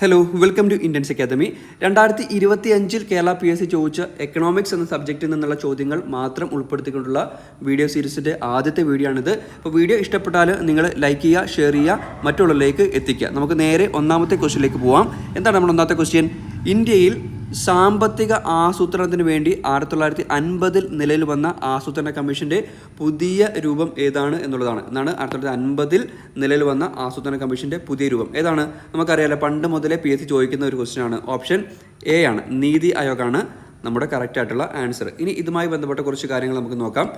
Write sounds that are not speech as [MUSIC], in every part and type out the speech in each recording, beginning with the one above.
Hello welcome to Indians academy രണ്ടായിരത്തി ഇരുപത്തി അഞ്ചിൽ കേരള പി എസ് സി ചോദിച്ച എക്കണോമിക്സ് എന്ന സബ്ജക്റ്റിൽ നിന്നുള്ള ചോദ്യങ്ങൾ മാത്രം ഉൾപ്പെടുത്തിക്കൊണ്ടുള്ള വീഡിയോ സീരീസിൻ്റെ ആദ്യത്തെ വീഡിയോ ആണിത് അപ്പോൾ വീഡിയോ ഇഷ്ടപ്പെട്ടാൽ നിങ്ങൾ ലൈക്ക് ചെയ്യുക ഷെയർ ചെയ്യുക മറ്റുള്ളവരിലേക്ക് എത്തിക്കുക നമുക്ക് നേരെ ഒന്നാമത്തെ ക്വസ്റ്റ്യനിലേക്ക് പോവാം എന്താണ് നമ്മുടെ ഒന്നാമത്തെ ക്വസ്റ്റ്യൻ ഇന്ത്യയിൽ സാമ്പത്തിക ആസൂത്രണത്തിന് വേണ്ടി ആയിരത്തി തൊള്ളായിരത്തി അൻപതിൽ നിലയിൽ വന്ന ആസൂത്രണ കമ്മീഷൻ്റെ പുതിയ രൂപം ഏതാണ് എന്നുള്ളതാണ് എന്നാണ് ആയിരത്തി തൊള്ളായിരത്തി അൻപതിൽ നിലയിൽ വന്ന ആസൂത്രണ കമ്മീഷൻ്റെ പുതിയ രൂപം ഏതാണ് നമുക്കറിയാലോ പണ്ട് മുതലേ പി എസ് സി ചോദിക്കുന്ന ഒരു ക്വസ്റ്റ്യൻ ആണ് ഓപ്ഷൻ എ ആണ് നീതി ആയോഗാണ് നമ്മുടെ കറക്റ്റ് ആയിട്ടുള്ള ആൻസർ ഇനി ഇതുമായി ബന്ധപ്പെട്ട കുറച്ച് കാര്യങ്ങൾ നമുക്ക് നോക്കാം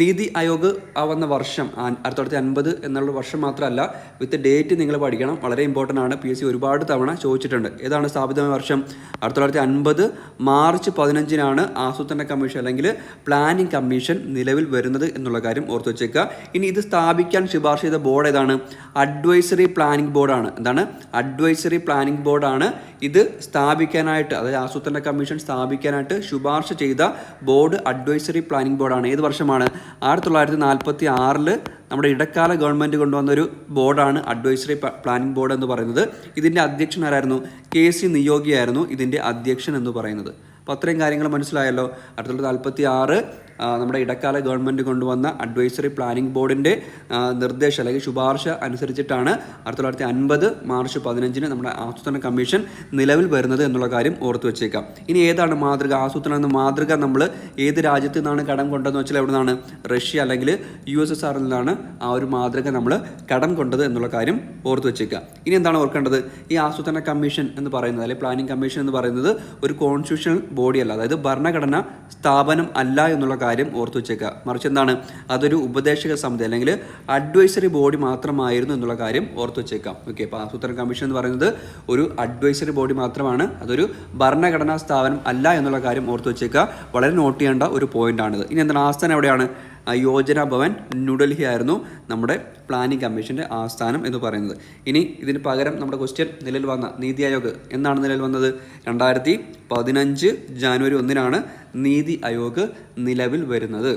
നീതി ആയോഗ് ആവുന്ന വർഷം ആയിരത്തി തൊള്ളായിരത്തി അൻപത് എന്നുള്ള വർഷം മാത്രമല്ല വിത്ത് ഡേറ്റ് നിങ്ങൾ പഠിക്കണം വളരെ ഇമ്പോർട്ടൻ്റ് ആണ് പി എസ് സി ഒരുപാട് തവണ ചോദിച്ചിട്ടുണ്ട് ഏതാണ് സ്ഥാപിതമായ വർഷം ആയിരത്തി തൊള്ളായിരത്തി അൻപത് മാർച്ച് പതിനഞ്ചിനാണ് ആസൂത്രണ കമ്മീഷൻ അല്ലെങ്കിൽ പ്ലാനിംഗ് കമ്മീഷൻ നിലവിൽ വരുന്നത് എന്നുള്ള കാര്യം ഓർത്തു വെച്ചേക്കുക ഇനി ഇത് സ്ഥാപിക്കാൻ ശുപാർശ ചെയ്ത ബോർഡ് ഏതാണ് അഡ്വൈസറി പ്ലാനിംഗ് ബോർഡാണ് എന്താണ് അഡ്വൈസറി പ്ലാനിംഗ് ബോർഡാണ് ഇത് സ്ഥാപിക്കാനായിട്ട് അതായത് ആസൂത്രണ കമ്മീഷൻ സ്ഥാപിക്കാനായിട്ട് ശുപാർശ ചെയ്ത ബോർഡ് അഡ്വൈസറി പ്ലാനിംഗ് ബോർഡാണ് ഏത് വർഷമാണ് ആയിരത്തി തൊള്ളായിരത്തി നാൽപ്പത്തി ആറിൽ നമ്മുടെ ഇടക്കാല ഗവൺമെൻറ് കൊണ്ടുവന്നൊരു ബോർഡാണ് അഡ്വൈസറി പ്ലാനിംഗ് ബോർഡ് എന്ന് പറയുന്നത് ഇതിൻ്റെ അധ്യക്ഷൻ ആരായിരുന്നു കെ സി നിയോഗിയായിരുന്നു ഇതിൻ്റെ അധ്യക്ഷൻ എന്ന് പറയുന്നത് അപ്പോൾ അത്രയും കാര്യങ്ങൾ മനസ്സിലായല്ലോ ആയിരത്തി തൊള്ളായിരത്തി നാൽപ്പത്തി ആറ് നമ്മുടെ ഇടക്കാല ഗവൺമെൻറ് കൊണ്ടുവന്ന അഡ്വൈസറി പ്ലാനിംഗ് ബോർഡിൻ്റെ നിർദ്ദേശം അല്ലെങ്കിൽ ശുപാർശ അനുസരിച്ചിട്ടാണ് ആയിരത്തി തൊള്ളായിരത്തി അൻപത് മാർച്ച് പതിനഞ്ചിന് നമ്മുടെ ആസൂത്രണ കമ്മീഷൻ നിലവിൽ വരുന്നത് എന്നുള്ള കാര്യം ഓർത്തു വെച്ചേക്കാം ഇനി ഏതാണ് മാതൃക ആസൂത്രണം എന്ന മാതൃക നമ്മൾ ഏത് രാജ്യത്ത് നിന്നാണ് കടം കൊണ്ടതെന്ന് വെച്ചാൽ എവിടെ നിന്നാണ് റഷ്യ അല്ലെങ്കിൽ യു എസ് എസ് ആറിൽ നിന്നാണ് ആ ഒരു മാതൃക നമ്മൾ കടം കൊണ്ടത് എന്നുള്ള കാര്യം ഓർത്തു വെച്ചേക്കുക ഇനി എന്താണ് ഓർക്കേണ്ടത് ഈ ആസൂത്രണ കമ്മീഷൻ എന്ന് പറയുന്നത് അല്ലെങ്കിൽ പ്ലാനിംഗ് കമ്മീഷൻ എന്ന് പറയുന്നത് ഒരു കോൺസ്റ്റിറ്റ്യൂഷണൽ ബോഡിയല്ല അതായത് ഭരണഘടന സ്ഥാപനം അല്ല എന്നുള്ള കാര്യം ഓർത്തു വെച്ചേക്കുക മറിച്ച് എന്താണ് അതൊരു ഉപദേശക സമിതി അല്ലെങ്കിൽ അഡ്വൈസറി ബോഡി മാത്രമായിരുന്നു എന്നുള്ള കാര്യം ഓർത്തു വെച്ചേക്കാം ഓക്കെ അപ്പോൾ ആസൂത്രണ കമ്മീഷൻ എന്ന് പറയുന്നത് ഒരു അഡ്വൈസറി ബോഡി മാത്രമാണ് അതൊരു ഭരണഘടനാ സ്ഥാപനം അല്ല എന്നുള്ള കാര്യം ഓർത്തു വെച്ചേക്കുക വളരെ നോട്ട് ചെയ്യേണ്ട ഒരു പോയിന്റാണിത് ഇനി എന്താണ് ആസ്ഥാനം എവിടെയാണ് യോജന ഭവൻ ന്യൂഡൽഹി ആയിരുന്നു നമ്മുടെ പ്ലാനിംഗ് കമ്മീഷൻ്റെ ആസ്ഥാനം എന്ന് പറയുന്നത് ഇനി ഇതിന് പകരം നമ്മുടെ ക്വസ്റ്റ്യൻ നിലയിൽ വന്ന നീതി ആയോഗ് എന്നാണ് നിലയിൽ വന്നത് രണ്ടായിരത്തി പതിനഞ്ച് ജാനുവരി ഒന്നിനാണ് നീതി ആയോഗ് നിലവിൽ വരുന്നത്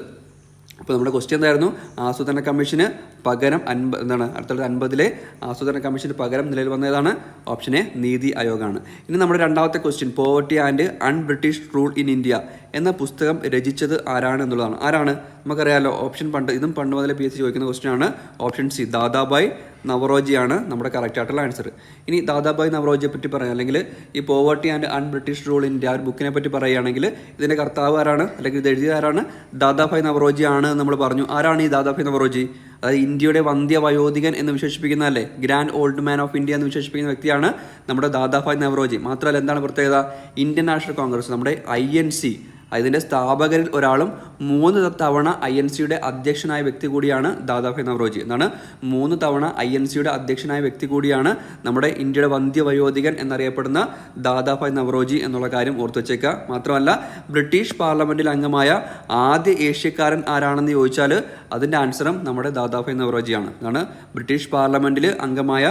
അപ്പോൾ നമ്മുടെ ക്വസ്റ്റ്യൻ എന്തായിരുന്നു ആസൂത്രണ കമ്മീഷന് പകരം അൻപ എന്താണ് അടുത്തുള്ള അൻപതിലെ ആസൂത്രണ കമ്മീഷന് പകരം നിലയിൽ വന്നതാണ് ഓപ്ഷൻ എ നീതി ആയോഗാണ് ഇനി നമ്മുടെ രണ്ടാമത്തെ question poverty and un British rule in India എന്ന പുസ്തകം രചിച്ചത് ആരാണ് എന്നുള്ളതാണ് ആരാണ് നമുക്കറിയാമല്ലോ ഓപ്ഷൻ പണ്ട് ഇതും പണ്ട് മുതലേ പി എസ് സി ചോദിക്കുന്ന ക്വസ്റ്റ്യൻ ആണ് ഓപ്ഷൻ സി ദാദാബായ് നവറോജിയാണ് നമ്മുടെ കറക്റ്റ് ആയിട്ടുള്ള ആൻസർ ഇനി ദാദാഭായ് നവറോജിയെ പറ്റി പറയാം അല്ലെങ്കിൽ ഈ poverty and British rule India ആ ഒരു ബുക്കിനെ പറ്റി പറയുകയാണെങ്കിൽ ഇതിൻ്റെ കർത്താവ് ആരാണ് അല്ലെങ്കിൽ ഇത് എഴുതിയ ആരാണ് ദാദാഭായ് നവറോജി ആണ് നമ്മൾ പറഞ്ഞു ആരാണ് ഈ ദാദാഭായ് നവറോജി അതായത് ഇന്ത്യയുടെ വന്ധ്യ വയോധികൻ എന്ന് വിശേഷിപ്പിക്കുന്ന അല്ലേ grand old man of India എന്ന് വിശേഷിപ്പിക്കുന്ന വ്യക്തിയാണ് നമ്മുടെ ദാദാഭായ് നവറോജി മാത്രമല്ല എന്താണ് പ്രത്യേകത ഇന്ത്യൻ നാഷണൽ കോൺഗ്രസ് നമ്മുടെ ഐ എൻ സി അതിൻ്റെ സ്ഥാപകരിൽ ഒരാളും മൂന്ന് തവണ ഐ എൻ സിയുടെ അധ്യക്ഷനായ വ്യക്തി കൂടിയാണ് ദാദാഭായ് നവറോജി എന്നാണ് മൂന്ന് തവണ ഐ എൻ സിയുടെ അധ്യക്ഷനായ വ്യക്തി കൂടിയാണ് നമ്മുടെ ഇന്ത്യയുടെ വന്ധ്യവയോധികൻ എന്നറിയപ്പെടുന്ന ദാദാഭായ് നവറോജി എന്നുള്ള കാര്യം ഓർത്തു വെച്ചേക്കുക മാത്രമല്ല ബ്രിട്ടീഷ് പാർലമെന്റിൽ അംഗമായ ആദ്യ ഏഷ്യക്കാരൻ ആരാണെന്ന് ചോദിച്ചാൽ അതിൻ്റെ ആൻസറും നമ്മുടെ ദാദാഭായ് നവറോജിയാണ് എന്നാണ് ബ്രിട്ടീഷ് പാർലമെന്റിൽ അംഗമായ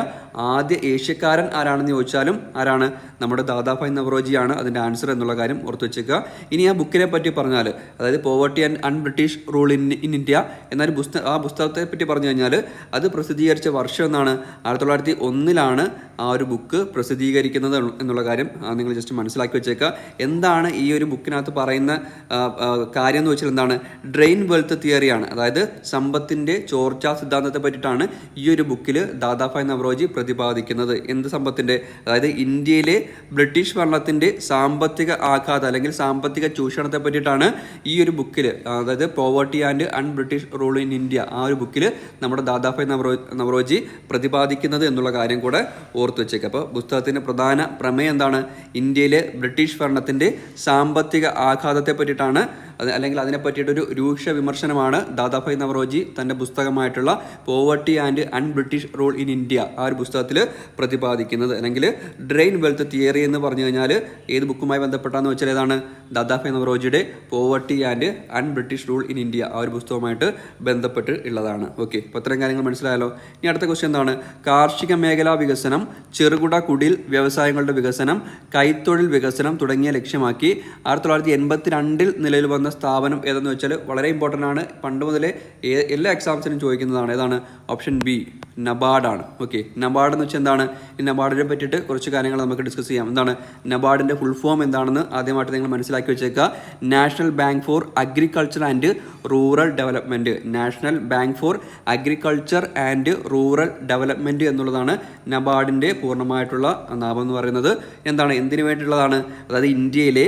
ആദ്യ ഏഷ്യക്കാരൻ ആരാണെന്ന് ചോദിച്ചാലും ആരാണ് നമ്മുടെ ദാദാഭായ് നവറോജിയാണ് അതിൻ്റെ ആൻസർ എന്നുള്ള കാര്യം ഓർത്തു വെച്ചേക്കുക ഇനി ആ ബുക്കിനെ പറ്റി പറഞ്ഞാൽ അതായത് poverty party and un British rule in in India എന്നാലും പുസ്തക ആ പുസ്തകത്തെ പറ്റി പറഞ്ഞു കഴിഞ്ഞാൽ അത് പ്രസിദ്ധീകരിച്ച വർഷം എന്നാണ് ആയിരത്തി തൊള്ളായിരത്തി ഒന്നിലാണ് ആ ഒരു ബുക്ക് പ്രസിദ്ധീകരിക്കുന്നത് എന്നുള്ള കാര്യം നിങ്ങൾ ജസ്റ്റ് മനസ്സിലാക്കി വെച്ചേക്കുക എന്താണ് ഈ ഒരു ബുക്കിനകത്ത് പറയുന്ന കാര്യം എന്ന് വെച്ചാൽ എന്താണ് ഡ്രെയിൻ വെൽത്ത് തിയറിയാണ് അതായത് സമ്പത്തിൻ്റെ ചോർച്ചാ സിദ്ധാന്തത്തെ പറ്റിയിട്ടാണ് ഈ ഒരു ബുക്കിൽ ദാദാഭായ് നവറോജി പ്രതിപാദിക്കുന്നത് എന്ത് സമ്പത്തിൻ്റെ അതായത് ഇന്ത്യയിലെ ബ്രിട്ടീഷ് ഭരണത്തിൻ്റെ സാമ്പത്തിക ആഘാതം അല്ലെങ്കിൽ സാമ്പത്തിക ചൂഷണത്തെ പറ്റിയിട്ടാണ് ഈ ഒരു ബുക്കിൽ അതായത് poverty and un British rule in India ആ ഒരു ബുക്കിൽ നമ്മുടെ ദാദാഭായ് നവറോ നവറോജി പ്രതിപാദിക്കുന്നത് എന്നുള്ള കാര്യം കൂടെ ഓർത്തു വെച്ചേക്കുക അപ്പോൾ പുസ്തകത്തിൻ്റെ പ്രധാന പ്രമേയം എന്താണ് ഇന്ത്യയിലെ ബ്രിട്ടീഷ് ഭരണത്തിൻ്റെ സാമ്പത്തിക ആഘാതത്തെ പറ്റിയിട്ടാണ് അത് അല്ലെങ്കിൽ അതിനെ പറ്റിയിട്ടൊരു രൂക്ഷ വിമർശനമാണ് ദാദാഭായ് നവറോജി തൻ്റെ പുസ്തകമായിട്ടുള്ള poverty and un British rule in India ആ ഒരു പുസ്തകത്തിൽ പ്രതിപാദിക്കുന്നത് അല്ലെങ്കിൽ ഡ്രെയിൻ വെൽത്ത് തിയറി എന്ന് പറഞ്ഞു കഴിഞ്ഞാൽ ഏത് ബുക്കുമായി ബന്ധപ്പെട്ടാന്ന് വെച്ചാൽ ഏതാണ് Dadabhai നവറോജിയുടെ poverty and un British rule in India ആ ഒരു പുസ്തകമായിട്ട് ബന്ധപ്പെട്ട് ഉള്ളതാണ് ഓക്കെ അപ്പോൾ ഇത്രയും കാര്യങ്ങൾ മനസ്സിലായല്ലോ ഇനി അടുത്ത ക്വസ്റ്റ്യൻ എന്താണ് കാർഷിക മേഖലാ വികസനം ചെറുകുട കുടിൽ വ്യവസായങ്ങളുടെ വികസനം കൈത്തൊഴിൽ വികസനം തുടങ്ങിയ ലക്ഷ്യമാക്കി ആയിരത്തി തൊള്ളായിരത്തി എൺപത്തിരണ്ടിൽ നിലവിൽ വന്ന സ്ഥാപനം ഏതെന്ന് വെച്ചാൽ വളരെ ഇമ്പോർട്ടൻ്റ് ആണ് പണ്ട് മുതലേ എല്ലാ എക്സാംസിനും ചോദിക്കുന്നതാണ് ഏതാണ് ഓപ്ഷൻ ബി നബാഡാണ് ഓക്കെ നബാർഡ് എന്ന് വെച്ചാൽ എന്താണ് ഈ നബാർഡിനെ പറ്റിയിട്ട് കുറച്ച് കാര്യങ്ങൾ നമുക്ക് ഡിസ്കസ് ചെയ്യാം എന്താണ് നബാഡിൻ്റെ ഫുൾ ഫോം എന്താണെന്ന് ആദ്യമായിട്ട് നിങ്ങൾ മനസ്സിലാക്കി വെച്ചേക്കുക National Bank for Agriculture and Rural Development National Bank for Agriculture and Rural Development എന്നുള്ളതാണ് നബാഡിൻ്റെ പൂർണ്ണമായിട്ടുള്ള നാമം എന്ന് പറയുന്നത് എന്താണ് എന്തിനു വേണ്ടിയിട്ടുള്ളതാണ് അതായത് ഇന്ത്യയിലെ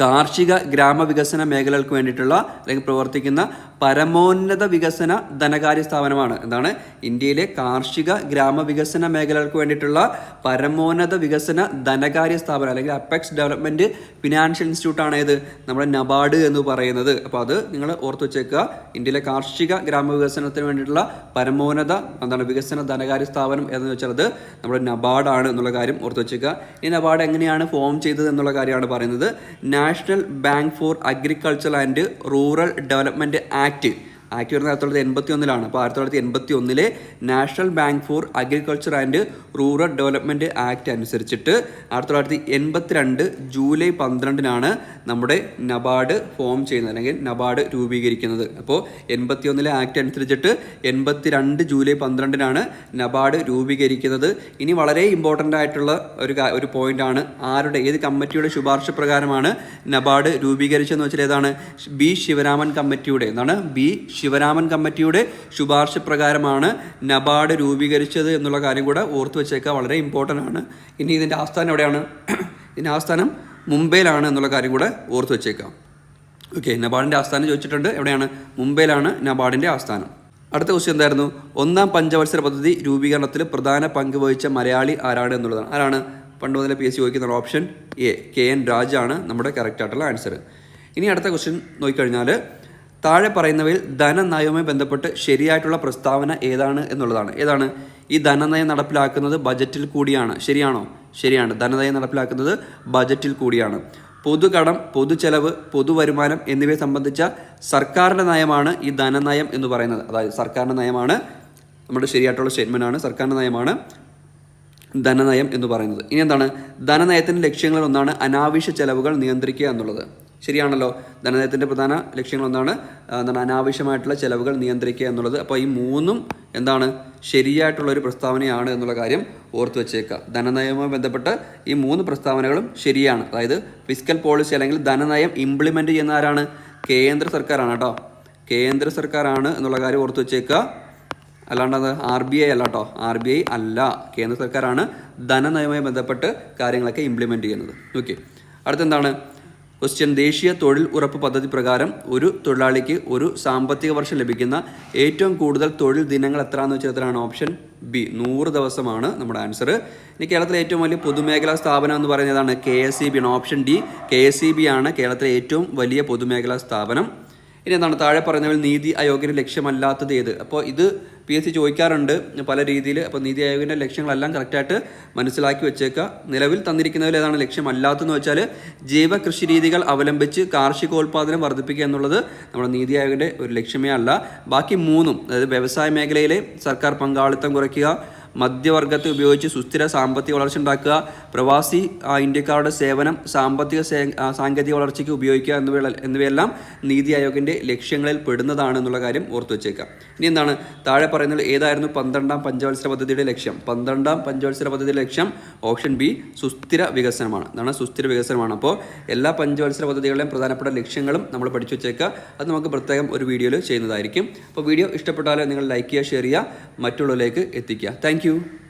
കാർഷിക ഗ്രാമവികസന മേഖലകൾക്ക് വേണ്ടിയിട്ടുള്ള അല്ലെങ്കിൽ പ്രവർത്തിക്കുന്ന പരമോന്നത വികസന ധനകാര്യ സ്ഥാപനമാണ് എന്താണ് ഇന്ത്യയിലെ കാർഷിക ഗ്രാമവികസന മേഖലകൾക്ക് വേണ്ടിയിട്ടുള്ള പരമോന്നത വികസന ധനകാര്യ സ്ഥാപനം അല്ലെങ്കിൽ അപ്പെക്സ് ഡെവലപ്മെൻറ്റ് ഫിനാൻഷ്യൽ ഇൻസ്റ്റിറ്റ്യൂട്ട് ആണ് ഏത് നമ്മുടെ നബാർഡ് എന്ന് പറയുന്നത് അപ്പോൾ അത് നിങ്ങൾ ഓർത്ത് വെച്ചേക്കുക ഇന്ത്യയിലെ കാർഷിക ഗ്രാമവികസനത്തിന് വേണ്ടിയിട്ടുള്ള പരമോന്നത എന്താണ് വികസന ധനകാര്യ സ്ഥാപനം എന്ന് വെച്ചാൽ അത് നമ്മുടെ ആണ് എന്നുള്ള കാര്യം ഓർത്ത് വെച്ചേക്കുക ഈ നബാർഡ് എങ്ങനെയാണ് ഫോം ചെയ്തത് എന്നുള്ള കാര്യമാണ് പറയുന്നത് നാ National Bank for Agricultural and Rural Development Act act വരുന്നത് ആയിരത്തി തൊള്ളായിരത്തി എൺപത്തി ഒന്നിലാണ് അപ്പോൾ ആയിരത്തി തൊള്ളായിരത്തി എൺപത്തി ഒന്നിലെ National Bank for Agriculture and Rural Development act അനുസരിച്ചിട്ട് ആയിരത്തി തൊള്ളായിരത്തി രണ്ട് ജൂലൈ പന്ത്രണ്ടിനാണ് നമ്മുടെ നബാർഡ് ഫോം ചെയ്യുന്നത് അല്ലെങ്കിൽ നബാർഡ് രൂപീകരിക്കുന്നത് അപ്പോൾ എൺപത്തി ഒന്നിലെ ആക്ട് അനുസരിച്ചിട്ട് രണ്ട് ജൂലൈ പന്ത്രണ്ടിനാണ് നബാർഡ് രൂപീകരിക്കുന്നത് ഇനി വളരെ ഇമ്പോർട്ടൻ്റ് ആയിട്ടുള്ള ഒരു ഒരു പോയിൻ്റാണ് ആരുടെ ഏത് കമ്മിറ്റിയുടെ ശുപാർശ പ്രകാരമാണ് നബാർഡ് രൂപീകരിച്ചതെന്ന് വെച്ചാൽ ഏതാണ് ബി ശിവരാമൻ കമ്മിറ്റിയുടെ എന്നാണ് ബി ശിവരാമൻ കമ്മിറ്റിയുടെ ശുപാർശ പ്രകാരമാണ് നബാർഡ് രൂപീകരിച്ചത് എന്നുള്ള കാര്യം കൂടെ ഓർത്തു വെച്ചേക്കുക വളരെ ഇമ്പോർട്ടൻ്റ് ആണ് ഇനി ഇതിൻ്റെ ആസ്ഥാനം എവിടെയാണ് [CLEARS THROAT] ഇതിൻ്റെ ആസ്ഥാനം മുംബൈയിലാണ് എന്നുള്ള കാര്യം കൂടെ ഓർത്തു വെച്ചേക്കാം ഓക്കെ നബാർഡിൻ്റെ ആസ്ഥാനം ചോദിച്ചിട്ടുണ്ട് എവിടെയാണ് മുംബൈയിലാണ് നബാർഡിൻ്റെ ആസ്ഥാനം അടുത്ത ക്വസ്റ്റ്യൻ എന്തായിരുന്നു ഒന്നാം പഞ്ചവത്സര പദ്ധതി രൂപീകരണത്തിൽ പ്രധാന പങ്ക് വഹിച്ച മലയാളി ആരാണ് എന്നുള്ളതാണ് ആരാണ് പണ്ട് മുതലേ പി എസ് സി ചോദിക്കുന്ന ഓപ്ഷൻ എ കെ എൻ രാജാണ് നമ്മുടെ കറക്റ്റ് ആയിട്ടുള്ള ആൻസർ ഇനി അടുത്ത ക്വസ്റ്റ്യൻ നോക്കിക്കഴിഞ്ഞാൽ താഴെ പറയുന്നവയിൽ ധനനയവുമായി ബന്ധപ്പെട്ട് ശരിയായിട്ടുള്ള പ്രസ്താവന ഏതാണ് എന്നുള്ളതാണ് ഏതാണ് ഈ ധനനയം നടപ്പിലാക്കുന്നത് ബജറ്റിൽ കൂടിയാണ് ശരിയാണോ ശരിയാണ് ധനനയം നടപ്പിലാക്കുന്നത് ബജറ്റിൽ കൂടിയാണ് പൊതുകടം പൊതുചെലവ് പൊതുവരുമാനം എന്നിവയെ സംബന്ധിച്ച സർക്കാരിൻ്റെ നയമാണ് ഈ ധനനയം എന്ന് പറയുന്നത് അതായത് സർക്കാരിൻ്റെ നയമാണ് നമ്മുടെ ശരിയായിട്ടുള്ള ആണ് സർക്കാരിൻ്റെ നയമാണ് ധനനയം എന്ന് പറയുന്നത് ഇനി എന്താണ് ധനനയത്തിൻ്റെ ലക്ഷ്യങ്ങളിൽ ഒന്നാണ് അനാവശ്യ ചെലവുകൾ നിയന്ത്രിക്കുക എന്നുള്ളത് ശരിയാണല്ലോ ധനനയത്തിൻ്റെ പ്രധാന ലക്ഷ്യങ്ങളൊന്നാണ് എന്താണ് അനാവശ്യമായിട്ടുള്ള ചിലവുകൾ നിയന്ത്രിക്കുക എന്നുള്ളത് അപ്പോൾ ഈ മൂന്നും എന്താണ് ശരിയായിട്ടുള്ളൊരു ഒരു പ്രസ്താവനയാണ് എന്നുള്ള കാര്യം ഓർത്തു വെച്ചേക്കുക ധനനയവുമായി ബന്ധപ്പെട്ട് ഈ മൂന്ന് പ്രസ്താവനകളും ശരിയാണ് അതായത് ഫിസിക്കൽ പോളിസി അല്ലെങ്കിൽ ധനനയം ഇംപ്ലിമെൻ്റ് ചെയ്യുന്ന ആരാണ് കേന്ദ്ര സർക്കാരാണ് കേട്ടോ കേന്ദ്ര സർക്കാരാണ് എന്നുള്ള കാര്യം ഓർത്തു വെച്ചേക്കുക അല്ലാണ്ട് അത് ആർ ബി ഐ അല്ല കേട്ടോ ആർ ബി ഐ അല്ല കേന്ദ്ര സർക്കാരാണ് ധനനയവുമായി ബന്ധപ്പെട്ട് കാര്യങ്ങളൊക്കെ ഇംപ്ലിമെൻറ്റ് ചെയ്യുന്നത് ഓക്കെ അടുത്തെന്താണ് ക്വസ്റ്റ്യൻ ദേശീയ തൊഴിൽ ഉറപ്പ് പദ്ധതി പ്രകാരം ഒരു തൊഴിലാളിക്ക് ഒരു സാമ്പത്തിക വർഷം ലഭിക്കുന്ന ഏറ്റവും കൂടുതൽ തൊഴിൽ ദിനങ്ങൾ എത്ര എന്ന് വെച്ചാൽ ഓപ്ഷൻ ബി നൂറ് ദിവസമാണ് നമ്മുടെ ആൻസർ ഇനി കേരളത്തിലെ ഏറ്റവും വലിയ പൊതുമേഖലാ സ്ഥാപനം എന്ന് പറയുന്നതാണ് കെ എസ് സി ബി ആണ് option D K S C B ആണ് കേരളത്തിലെ ഏറ്റവും വലിയ പൊതുമേഖലാ സ്ഥാപനം ഇനി എന്താണ് താഴെ പറയുന്നവർ നീതി ആയോഗിന് ലക്ഷ്യമല്ലാത്തത് ഏത് അപ്പോൾ ഇത് പി എസ് സി ചോദിക്കാറുണ്ട് പല രീതിയിൽ അപ്പോൾ നീതി ആയോഗിൻ്റെ ലക്ഷ്യങ്ങളെല്ലാം കറക്റ്റായിട്ട് മനസ്സിലാക്കി വെച്ചേക്കുക നിലവിൽ തന്നിരിക്കുന്നതിൽ ഏതാണ് ലക്ഷ്യമല്ലാത്തതെന്ന് വെച്ചാൽ ജൈവ കൃഷി രീതികൾ അവലംബിച്ച് കാർഷികോൽപാദനം വർദ്ധിപ്പിക്കുക എന്നുള്ളത് നമ്മുടെ നീതി ആയോഗിൻ്റെ ഒരു ലക്ഷ്യമേ അല്ല ബാക്കി മൂന്നും അതായത് വ്യവസായ മേഖലയിലെ സർക്കാർ പങ്കാളിത്തം കുറയ്ക്കുക മധ്യവർഗത്തെ ഉപയോഗിച്ച് സുസ്ഥിര സാമ്പത്തിക വളർച്ച ഉണ്ടാക്കുക പ്രവാസി ഇന്ത്യക്കാരുടെ സേവനം സാമ്പത്തിക സാങ്കേതിക വളർച്ചയ്ക്ക് ഉപയോഗിക്കുക എന്നിവയെല്ലാം നീതി ആയോഗിൻ്റെ ലക്ഷ്യങ്ങളിൽ പെടുന്നതാണ് എന്നുള്ള കാര്യം ഓർത്തു വെച്ചേക്കാം ഇനി എന്താണ് താഴെ പറയുന്നത് ഏതായിരുന്നു പന്ത്രണ്ടാം പഞ്ചവത്സര പദ്ധതിയുടെ ലക്ഷ്യം പന്ത്രണ്ടാം പഞ്ചവത്സര പദ്ധതിയുടെ ലക്ഷ്യം ഓപ്ഷൻ ബി സുസ്ഥിര വികസനമാണ് എന്താണ് സുസ്ഥിര വികസനമാണ് അപ്പോൾ എല്ലാ പഞ്ചവത്സര പദ്ധതികളുടെയും പ്രധാനപ്പെട്ട ലക്ഷ്യങ്ങളും നമ്മൾ പഠിച്ചു വെച്ചേക്കുക അത് നമുക്ക് പ്രത്യേകം ഒരു വീഡിയോയിൽ ചെയ്യുന്നതായിരിക്കും അപ്പോൾ വീഡിയോ ഇഷ്ടപ്പെട്ടാൽ നിങ്ങൾ ലൈക്ക് ചെയ്യുക ഷെയർ ചെയ്യുക മറ്റുള്ളവരിലേക്ക് എത്തിക്കുക താങ്ക് you.